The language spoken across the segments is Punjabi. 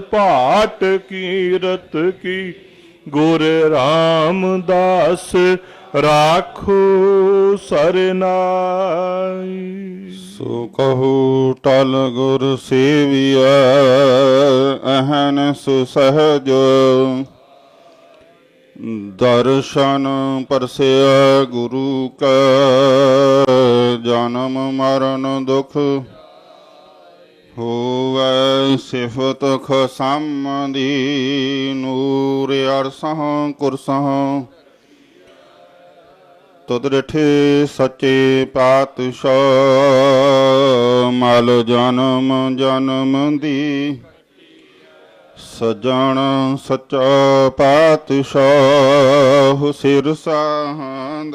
ਭਾਟ ਕੀਰਤ ਕੀ, ਗੁਰ ਰਾਮਦਾਸ ਰਾਖੋ ਸਰਨਾਈ ਸੋ ਕਹੂ ਟਲ ਗੁਰ ਸੇਵਿਆ ਅਹਨ ਸੁਸਹਜ। ਦਰਸ਼ਨ ਪਰਸਿਆ ਗੁਰੂ ਕਾ, ਜਨਮ ਮਰਨ ਦੁਖ ਹੋਵੈ ਸਿਫਤ ਖਸਮ ਦੀ ਨੂਰ ਅਰਸਹ ਕੁਰਸਾਂ ਤੁਧ ਰਿਠੇ ਸੱਚੇ ਪਾਤਸ਼ਾਹ, ਮਲ ਜਨਮ ਜਨਮ ਦੀ। ਸਜਣ ਸੱਚਾ ਪਾਤਸ਼ਾਹ, ਸਿਰ ਸਾਹੰਦ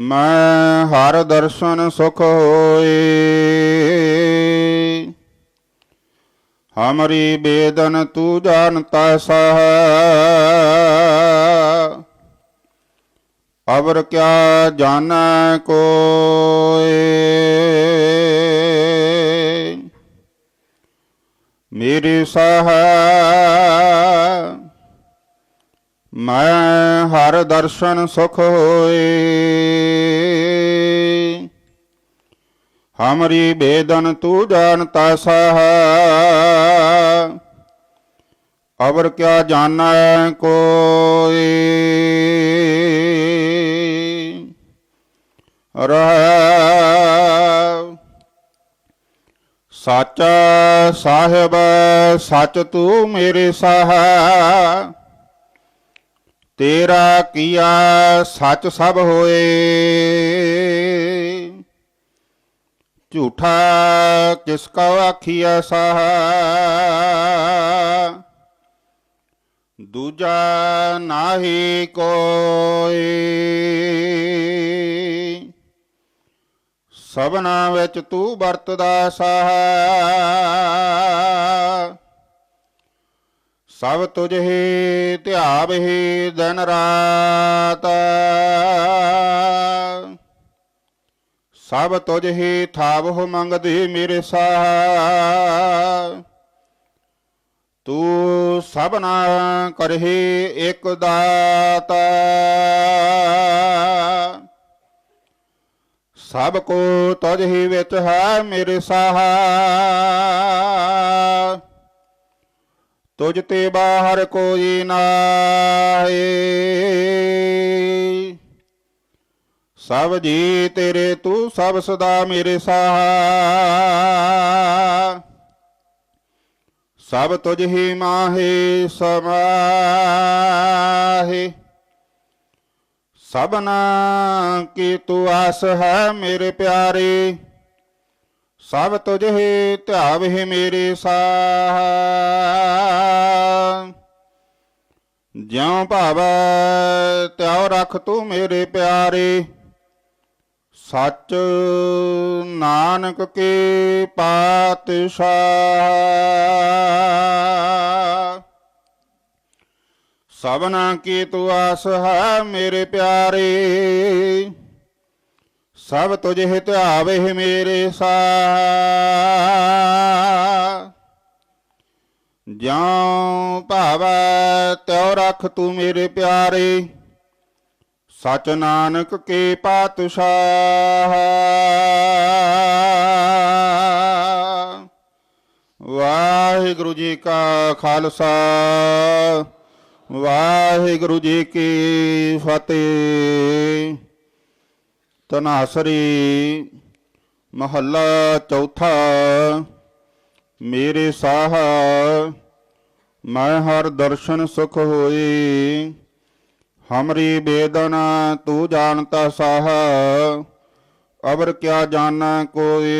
ਮੈਂ ਹਰ ਦਰਸ਼ਨ ਸੁਖ ਹੋਏ। ਹਮਰੀ ਬੇਦਨ ਤੂੰ ਜਾਣਤਾ ਸਹ। ਅਵਰ ਕਿਆ ਜਾਣੈ ਕੋਏ। ਮੇਰੇ ਸਾਹ ਮੈਂ ਹਰ ਦਰਸ਼ਨ ਸੁਖ ਹੋਏ। ਹਮਰੀ ਬੇਦਨ ਤੂੰ ਜਾਣਤਾ ਸਹ। ਅਵਰ ਕਿਆ ਜਾਣੈ ਕੋਏ। ਰਹਿ। ਸਾਚਾ ਸਾਹਿਬ, ਸੱਚ ਤੂੰ ਮੇਰੇ ਸਾਹ। ਤੇਰਾ ਕੀਆ ਸੱਚ ਸਭ ਹੋਏ। ਝੂਠਾ ਕਿਸ ਕਾ ਆਖੀਆ ਸਾਹ। ਦੂਜਾ ਨਾਹੀ ਕੋਈ ਸਭਨਾ ਵਿੱਚ ਤੂੰ ਵਰਤਦਾ ਸਾਹ। ਸਭ ਤੁਝ ਹੀ ਧਿਆਵਹਿ ਦਿਨ ਰਾਤ। ਸਭ ਤੁਝ ਹੀ ਥਾਵਹੁ ਮੰਗਦੇ ਮੇਰੇ ਸਾਹ। ਤੂੰ ਸਭਨਾ ਕਰਹਿ ਇਕ ਦਾਤ। ਸਭ ਕੋ ਤੁਝ ਹੀ ਵਿੱਚ ਹੈ ਮੇਰੇ ਸਾਹ। ਤੁਝ ਤੇ ਬਾਹਰ ਕੋਈ ਨਾਹੀ। ਸਭ ਜੀ ਤੇਰੇ ਤੂੰ ਸਭ ਸਦਾ ਮੇਰੇ ਸਾਹ। ਸਭ ਤੁਝ ਹੀ ਮਾਹੇ ਸਮਾਹੇ। ਸਭਨਾ ਕੀ ਤੂੰ ਆਸ ਹੈ ਮੇਰੇ ਪਿਆਰੇ। ਸਭ ਤੁਝ ਹੀ ਧਿਆਵਹਿ ਮੇਰੇ ਸਾਹ। ਜਿਉ ਭਾਵੈ ਤਿਉ ਰਖ ਤੂੰ ਮੇਰੇ ਪਿਆਰੇ। ਸੱਚ ਨਾਨਕ ਕੇ ਪਾਤਸ਼ਾਹ। ਸਭਨਾ ਕੀ ਤੂੰ ਆਸ ਹੈ ਮੇਰੇ ਪਿਆਰੇ। ਸਭ ਤੁਝ ਹਿ ਧਿਆਵੇ ਮੇਰੇ ਸਾਹ ਜਾਂ ਭਾਵੈ ਤਿਉ ਰਖ ਤੂੰ ਮੇਰੇ ਪਿਆਰੇ, ਸਚ ਨਾਨਕ ਕੇ ਪਾਤਸ਼ਾਹ। ਵਾਹਿਗੁਰੂ ਜੀ ਕਾ ਖਾਲਸਾ, ਵਾਹਿਗੁਰੂ ਜੀ ਕੀ ਫਤਿਹ। ਤਨਾਸਰੀ ਮਹੱਲਾ ਚੌਥਾ, ਮੇਰੇ ਸਾਹ, ਮੈਂ ਹਰ ਦਰਸ਼ਨ ਸੁਖ ਹੋਈ ਹਮਰੀ ਬੇਦਨਾ, ਤੂੰ ਜਾਣਤਾ ਸਾਹ ਅਬਰ ਕਿਆ ਜਾਣਾ ਕੋਈ